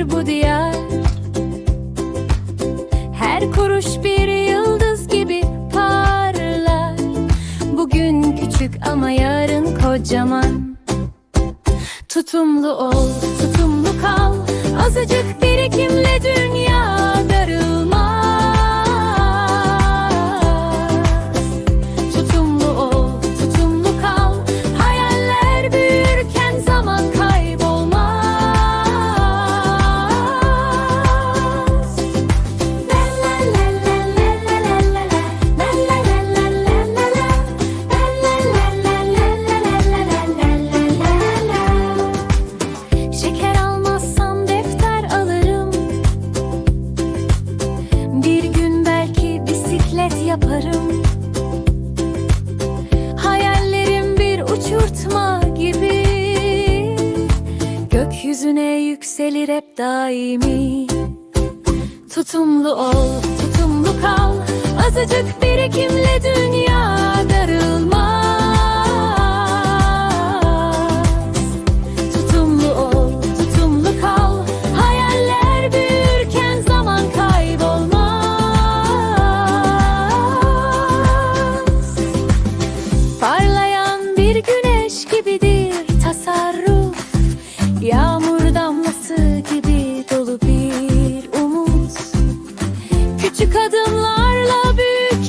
Büyür bu diyar. Her kuruş bir yıldız gibi parlar. Bugün küçük ama yarın kocaman. Tutumlu ol, tutumlu kal yaparım. Hayallerim bir uçurtma gibi. Gökyüzüne yükselir hep daimi. Tutumlu ol, tutumlu kal. Azıcık darılmaz The.